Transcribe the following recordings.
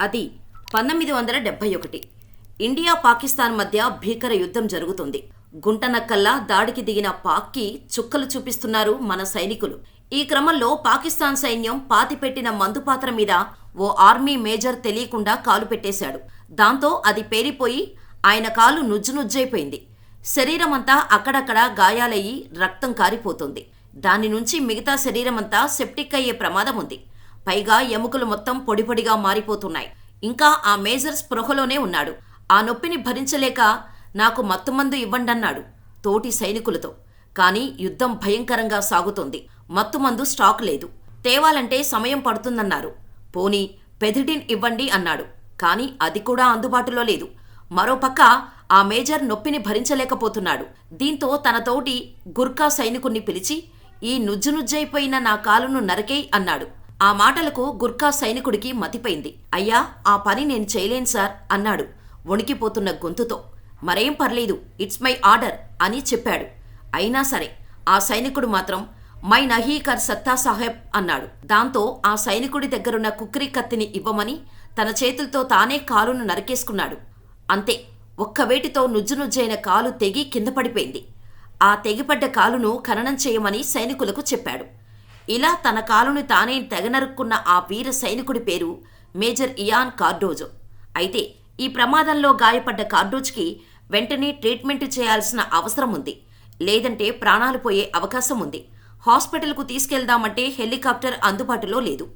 అది పంతొమ్మిది వందల డెబ్బై ఒకటి. ఇండియా పాకిస్తాన్ మధ్య భీకర యుద్ధం జరుగుతుంది. గుంటనక్కల్లా దాడికి దిగిన పాక్కి చుక్కలు చూపిస్తున్నారు మన సైనికులు. ఈ క్రమంలో పాకిస్తాన్ సైన్యం పాతిపెట్టిన మందుపాత్ర మీద ఓ ఆర్మీ మేజర్ తెలియకుండా కాలు పెట్టేశాడు. దాంతో అది పేరిపోయి ఆయన కాలు నుజ్జునుజ్జైపోయింది. శరీరమంతా అక్కడక్కడ గాయాలయ్యి రక్తం కారిపోతుంది. దాని నుంచి మిగతా శరీరమంతా సెప్టిక్ అయ్యే ప్రమాదం ఉంది పైగా ఎముకలు మొత్తం పొడిపొడిగా మారిపోతున్నాయి. ఇంకా ఆ మేజర్ స్పృహలోనే ఉన్నాడు. ఆ నొప్పిని భరించలేక నాకు మత్తుమందు ఇవ్వండన్నాడు తోటి సైనికులతో. కానీ యుద్ధం భయంకరంగా సాగుతోంది. మత్తుమందు స్టాక్ లేదు. తేవాలంటే సమయం పడుతుందన్నారు. పోనీ పెథిడిన్ ఇవ్వండి అన్నాడు. కానీ అది కూడా అందుబాటులో లేదు. మరోపక్క ఆ మేజర్ నొప్పిని భరించలేకపోతున్నాడు. దీంతో తన తోటి గుర్కా సైనికుణ్ణి పిలిచి ఈ నుజ్జునుజ్జైపోయిన నా కాలును నరకేయ్ అన్నాడు. ఆ మాటలకు గుర్కా సైనికుడికి మతిపోయింది. అయ్యా ఆ పని నేను చేయలేను సార్ అన్నాడు వణికిపోతున్న గొంతుతో. మరేం పర్లేదు ఇట్స్ మై ఆర్డర్ అని చెప్పాడు. అయినా సరే ఆ సైనికుడు మాత్రం మై నహీకర్ సత్తా సాహెబ్ అన్నాడు. దాంతో ఆ సైనికుడి దగ్గరున్న కుక్రీ కత్తిని ఇవ్వమని తన చేతులతో తానే కాలును నరికేసుకున్నాడు. అంతే ఒక్క వేటితో నుజ్జునుజ్జైన కాలు తెగి కింద పడిపోయింది. ఆ తెగిపడ్డ కాలును ఖననం చేయమని సైనికులకు చెప్పాడు. ఇలా తన కాలుని తానే తెగనరుక్కున్న ఆ వీర సైనికుడి పేరు మేజర్ ఇయాన్ కార్డోజో. అయితే ఈ ప్రమాదంలో గాయపడ్డ కార్డోజ్కి వెంటనే ట్రీట్మెంట్ చేయాల్సిన అవసరం ఉంది. లేదంటే ప్రాణాలు పోయే అవకాశం ఉంది. హాస్పిటల్కు తీసుకెళ్దామంటే హెలికాప్టర్ అందుబాటులో లేదు.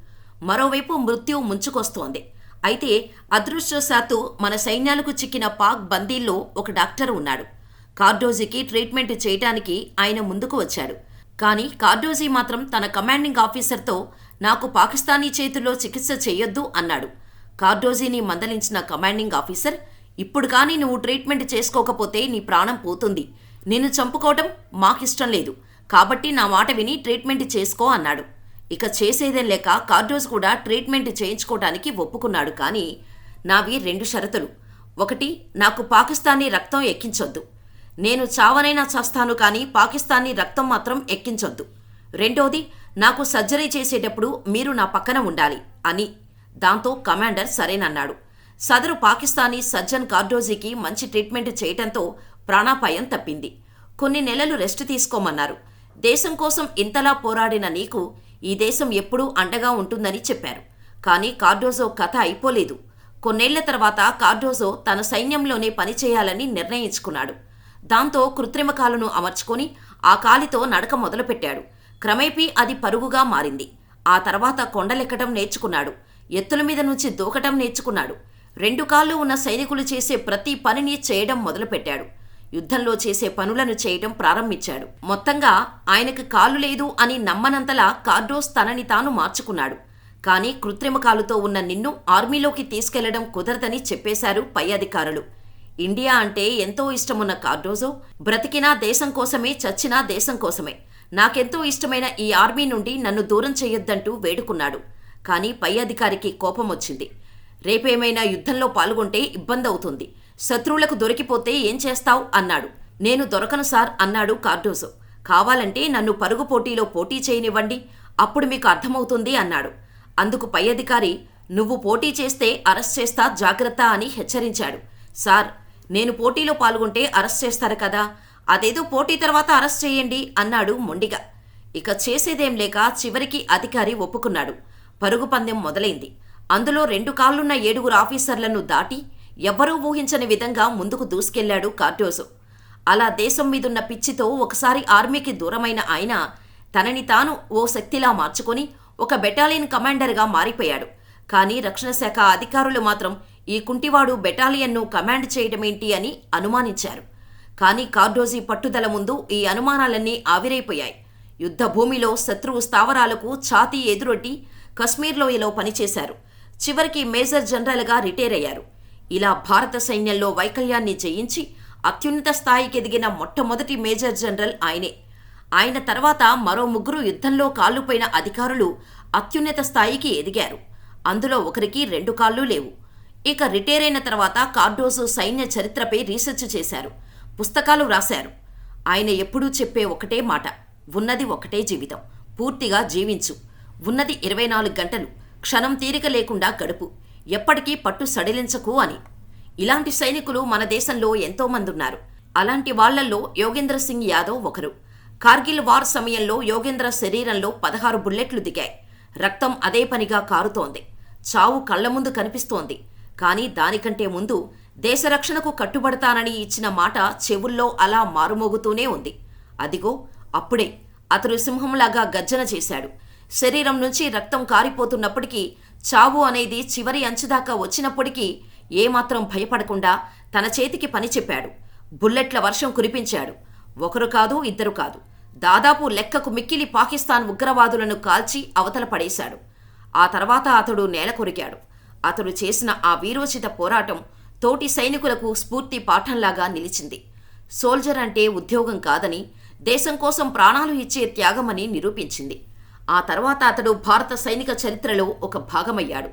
మరోవైపు మృత్యు ముంచుకొస్తోంది. అయితే అదృష్టశాత్తు మన సైన్యాలకు చిక్కిన పాక్ బందీల్లో ఒక డాక్టర్ ఉన్నాడు. కార్డోజీకి ట్రీట్మెంట్ చేయటానికి ఆయన ముందుకు వచ్చాడు. కానీ కార్డోజీ మాత్రం తన కమాండింగ్ ఆఫీసర్తో నాకు పాకిస్తానీ చేతుల్లో చికిత్స చేయొద్దు అన్నాడు. కార్డోజీని మందలించిన కమాండింగ్ ఆఫీసర్ ఇప్పుడు కానీ నువ్వు ట్రీట్మెంట్ చేసుకోకపోతే నీ ప్రాణం పోతుంది. నిన్ను చంపుకోవటం మాకిష్టం లేదు. కాబట్టి నా మాట విని ట్రీట్మెంట్ చేసుకో అన్నాడు. ఇక చేసేదేం లేక కార్డోజ్ కూడా ట్రీట్మెంట్ చేయించుకోవడానికి ఒప్పుకున్నాడు. కానీ నావి రెండు షరతులు. ఒకటి నాకు పాకిస్తానీ రక్తం ఎక్కించొద్దు. నేను చావనైనా చస్తాను కానీ పాకిస్తాన్ని రక్తం మాత్రం ఎక్కించొద్దు. రెండోది నాకు సర్జరీ చేసేటప్పుడు మీరు నా పక్కన ఉండాలి అని. దాంతో కమాండర్ సరేనన్నాడు. సదరు పాకిస్తానీ సర్జన్ కార్డోజీకి మంచి ట్రీట్మెంట్ చేయటంతో ప్రాణాపాయం తప్పింది. కొన్ని నెలలు రెస్ట్ తీసుకోమన్నారు. దేశం కోసం ఇంతలా పోరాడిన నీకు ఈ దేశం ఎప్పుడూ అండగా ఉంటుందని చెప్పారు. కానీ కార్డోజో కథ అయిపోలేదు. కొన్నేళ్ళ తర్వాత కార్డోజో తన సైన్యంలోనే పనిచేయాలని నిర్ణయించుకున్నాడు. దాంతో కృత్రిమ కాలును అమర్చుకొని ఆ కాలితో నడక మొదలుపెట్టాడు. క్రమేపీ అది పరుగుగా మారింది. ఆ తర్వాత కొండలెక్కటం నేర్చుకున్నాడు. ఎత్తుల మీద నుంచి దూకటం నేర్చుకున్నాడు. రెండు కాళ్ళు ఉన్న సైనికులు చేసే ప్రతి పనిని చేయడం మొదలుపెట్టాడు. యుద్ధంలో చేసే పనులను చేయడం ప్రారంభించాడు. మొత్తంగా ఆయనకు కాలు లేదు అని నమ్మనంతలా కార్డోస్ తనని తాను మార్చుకున్నాడు. కానీ కృత్రిమ కాలుతో ఉన్న నిన్ను ఆర్మీలోకి తీసుకెళ్ళడం కుదరదని చెప్పేశారు పై అధికారులు. ఇండియా అంటే ఎంతో ఇష్టమున్న కార్డోజో? బ్రతికినా దేశం కోసమే చచ్చినా దేశం కోసమే. నాకెంతో ఇష్టమైన ఈ ఆర్మీ నుండి నన్ను దూరం చేయొద్దంటూ వేడుకున్నాడు. కానీ పై అధికారికి కోపం వచ్చింది. రేపేమైనా యుద్ధంలో పాల్గొంటే ఇబ్బంది అవుతుంది శత్రువులకు దొరికిపోతే ఏం చేస్తావు? అన్నాడు. నేను దొరకను సార్ అన్నాడు కార్డోజో. కావాలంటే నన్ను పరుగు పోటీలో పోటీ చేయనివ్వండి. అప్పుడు మీకు అర్థమవుతుంది అన్నాడు. అందుకు పై అధికారి నువ్వు పోటీ చేస్తే అరెస్ట్ చేస్తా జాగ్రత్త అని హెచ్చరించాడు. సార్ నేను పోటీలో పాల్గొంటే అరెస్ట్ చేస్తారు కదా. అదేదో పోటీ తర్వాత అరెస్ట్ చేయండి అన్నాడు మొండిగా. ఇక చేసేదేం లేక చివరికి అధికారి ఒప్పుకున్నాడు. పరుగు పందెం మొదలైంది. అందులో రెండు కాళ్ళున్న ఏడుగురు ఆఫీసర్లను దాటి ఎవ్వరూ ఊహించని విధంగా ముందుకు దూసుకెళ్ళాడు కార్డోజో. అలా దేశం మీదున్న పిచ్చితో ఒకసారి ఆర్మీకి దూరమైన ఆయన తనని తాను ఓ శక్తిలా మార్చుకొని ఒక బెటాలియన్ కమాండర్గా మారిపోయాడు. కానీ రక్షణ శాఖ అధికారులు మాత్రం ఈ కుంటివాడు బెటాలియన్ను కమాండ్ చేయడమేంటి అని అనుమానించారు. కానీ కార్డోజీ పట్టుదల ముందు ఈ అనుమానాలన్నీ ఆవిరైపోయాయి. యుద్ధ భూమిలో శత్రువు స్థావరాలకు ఛాతీ ఎదురొట్టి కశ్మీర్ లోయలో పనిచేశారు. చివరికి మేజర్ జనరల్గా రిటైర్ అయ్యారు. ఇలా భారత సైన్యంలో వైకల్యాన్ని జయించి అత్యున్నత స్థాయికి ఎదిగిన మొట్టమొదటి మేజర్ జనరల్ ఆయనే. ఆయన తర్వాత మరో ముగ్గురు యుద్ధంలో కాళ్ళుపోయిన అధికారులు అత్యున్నత స్థాయికి ఎదిగారు. అందులో ఒకరికి రెండు కాళ్ళు లేవు. ఇక రిటైర్ అయిన తర్వాత కార్డోజు సైన్య చరిత్రపై రీసెర్చ్ చేశారు. పుస్తకాలు రాశారు. ఆయన ఎప్పుడూ చెప్పే ఒకటే మాట ఉన్నది ఒకటే జీవితం. పూర్తిగా జీవించు. ఉన్నది ఇరవై నాలుగు గంటలు. క్షణం తీరిక లేకుండా గడుపు. ఎప్పటికీ పట్టు సడిలించకు అని. ఇలాంటి సైనికులు మన దేశంలో ఎంతోమంది ఉన్నారు అలాంటి వాళ్ళల్లో యోగేంద్ర సింగ్ యాదవ్ ఒకరు. కార్గిల్ వార్ సమయంలో యోగేంద్ర శరీరంలో పదహారు బుల్లెట్లు దిగాయి. రక్తం అదే పనిగా కారుతోంది. చావు కళ్ళ ముందు కనిపిస్తోంది. కానీ దానికంటే ముందు దేశ రక్షణకు కట్టుబడతానని ఇచ్చిన మాట చెవుల్లో అలా మారుమోగుతూనే ఉంది. అదిగో అప్పుడే అతడు సింహంలాగా గర్జన చేశాడు. శరీరం నుంచి రక్తం కారిపోతున్నప్పటికీ చావు అనేది చివరి అంచుదాకా వచ్చినప్పటికీ ఏమాత్రం భయపడకుండా తన చేతికి పని చెప్పాడు. బుల్లెట్ల వర్షం కురిపించాడు. ఒకరు కాదు ఇద్దరు కాదు. దాదాపు లెక్కకు మిక్కిలి పాకిస్తాన్ ఉగ్రవాదులను కాల్చి అవతల పడేశాడు. ఆ తర్వాత అతడు నేల కొరికాడు. అతడు చేసిన ఆ వీరోచిత పోరాటం తోటి సైనికులకు స్ఫూర్తి పాఠంలాగా నిలిచింది. సోల్జర్ అంటే ఉద్యోగం కాదని దేశం కోసం ప్రాణాలు ఇచ్చే త్యాగమని నిరూపించింది. ఆ తర్వాత అతడు భారత సైనిక చరిత్రలో ఒక భాగమయ్యాడు.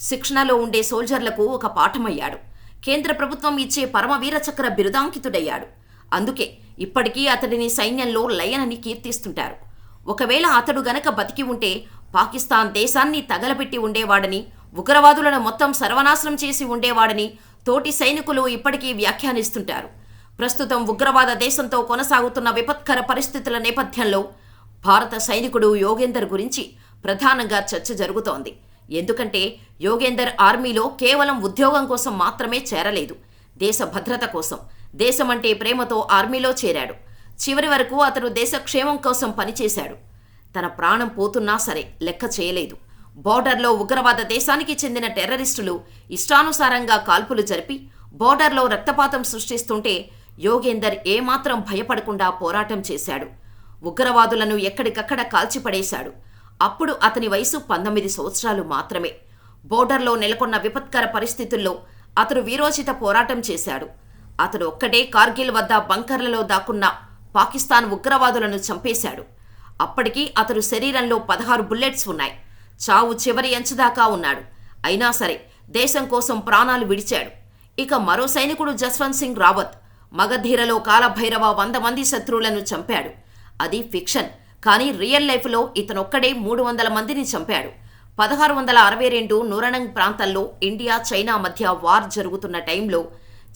శిక్షణలో ఉండే సోల్జర్లకు ఒక పాఠమయ్యాడు. కేంద్ర ప్రభుత్వం ఇచ్చే పరమవీర చక్ర బిరుదాంకితుడయ్యాడు. అందుకే ఇప్పటికీ అతడిని సైన్యంలో లయనని కీర్తిస్తుంటారు. ఒకవేళ అతడు గనక బతికి ఉంటే పాకిస్తాన్ దేశాన్ని తగలబెట్టి ఉండేవాడని ఉగ్రవాదులను మొత్తం సర్వనాశనం చేసి ఉండేవాడని తోటి సైనికులు ఇప్పటికీ వ్యాఖ్యానిస్తుంటారు. ప్రస్తుతం ఉగ్రవాద దేశంతో కొనసాగుతున్న విపత్కర పరిస్థితుల నేపథ్యంలో భారత సైనికుడు యోగేందర్ గురించి ప్రధానంగా చర్చ జరుగుతోంది. ఎందుకంటే యోగేందర్ ఆర్మీలో కేవలం ఉద్యోగం కోసం మాత్రమే చేరలేదు. దేశ భద్రత కోసం దేశమంటే ప్రేమతో ఆర్మీలో చేరాడు. చివరి వరకు అతడు దేశ క్షేమం కోసం పనిచేశాడు. తన ప్రాణం పోతున్నా సరే లెక్క చేయలేదు. బోర్డర్లో ఉగ్రవాద దేశానికి చెందిన టెర్రరిస్టులు ఇష్టానుసారంగా కాల్పులు జరిపి బోర్డర్లో రక్తపాతం సృష్టిస్తుంటే యోగేందర్ ఏమాత్రం భయపడకుండా పోరాటం చేశాడు. ఉగ్రవాదులను ఎక్కడికక్కడ కాల్చిపడేశాడు. అప్పుడు అతని వయసు పంతొమ్మిది సంవత్సరాలు మాత్రమే. బోర్డర్లో నెలకొన్న విపత్కర పరిస్థితుల్లో అతడు వీరోచిత పోరాటం చేశాడు. అతడు ఒక్కడే కార్గిల్ వద్ద బంకర్లలో దాక్కున్న పాకిస్తాన్ ఉగ్రవాదులను చంపేశాడు. అప్పటికి అతడు శరీరంలో పదహారు బుల్లెట్స్ ఉన్నాయి. చావు చివరి ఎంచదాకా ఉన్నాడు. అయినా సరే దేశం కోసం ప్రాణాలు విడిచాడు. ఇక మరో సైనికుడు జస్వంత్ సింగ్ రావత్ మగధీరలో కాలభైరవ వంద మంది శత్రువులను చంపాడు. అది ఫిక్షన్ కానీ రియల్ లైఫ్లో ఇతనొక్కడే మూడు వందల మందిని చంపాడు. పదహారు వందల అరవై రెండు నూరణంగ్ ప్రాంతంలో ఇండియా చైనా మధ్య వార్ జరుగుతున్న టైంలో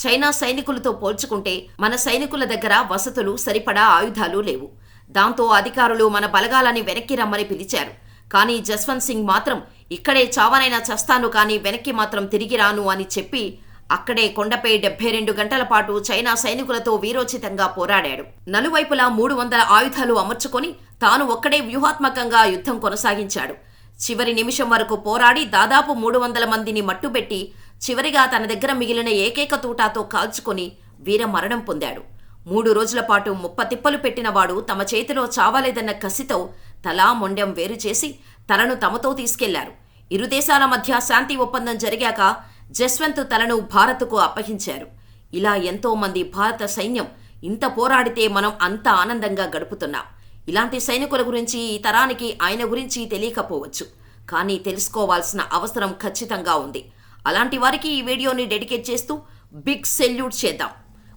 చైనా సైనికులతో పోల్చుకుంటే మన సైనికుల దగ్గర వసతులు సరిపడా ఆయుధాలు లేవు. దాంతో అధికారులు మన బలగాలని వెనక్కి రమ్మని పిలిచారు. కానీ జస్వంత్ సింగ్ మాత్రం ఇక్కడే చావనైనా చస్తాను కానీ వెనక్కి మాత్రం తిరిగి రాను అని చెప్పి అక్కడే కొండపై డెబ్బై రెండు గంటల పాటు చైనా సైనికులతో వీరోచితంగా పోరాడాడు. నలువైపులా మూడు వందల ఆయుధాలు అమర్చుకొని తాను ఒక్కడే వ్యూహాత్మకంగా యుద్ధం కొనసాగించాడు. చివరి నిమిషం వరకు పోరాడి దాదాపు మూడు వందల మందిని మట్టుబెట్టి చివరిగా తన దగ్గర మిగిలిన ఏకైక తూటాతో కాల్చుకొని వీర మరణం పొందాడు. మూడు రోజుల పాటు ముప్పతిప్పలు పెట్టినవాడు తమ చేతిలో చావలేదన్న కసితో తలా మొండెం వేరు చేసి తలను తమతో తీసుకెళ్ళారు. ఇరు దేశాల మధ్య శాంతి ఒప్పందం జరిగాక జస్వంత్ తలను భారత్కు అప్పగించారు. ఇలా ఎంతో మంది భారత సైన్యం ఇంత పోరాడితే మనం అంత ఆనందంగా గడుపుతున్నాం. ఇలాంటి సైనికుల గురించి ఈ తరానికి ఆయన గురించి తెలియకపోవచ్చు. కానీ తెలుసుకోవాల్సిన అవసరం ఖచ్చితంగా ఉంది. అలాంటి వారికి ఈ వీడియోని డెడికేట్ చేస్తూ బిగ్ సెల్యూట్ చేద్దాం.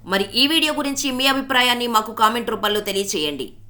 మరి ఈ వీడియో గురించి మీ అభిప్రాయాన్ని మాకు కామెంట్ రూపంలో తెలియచేయండి.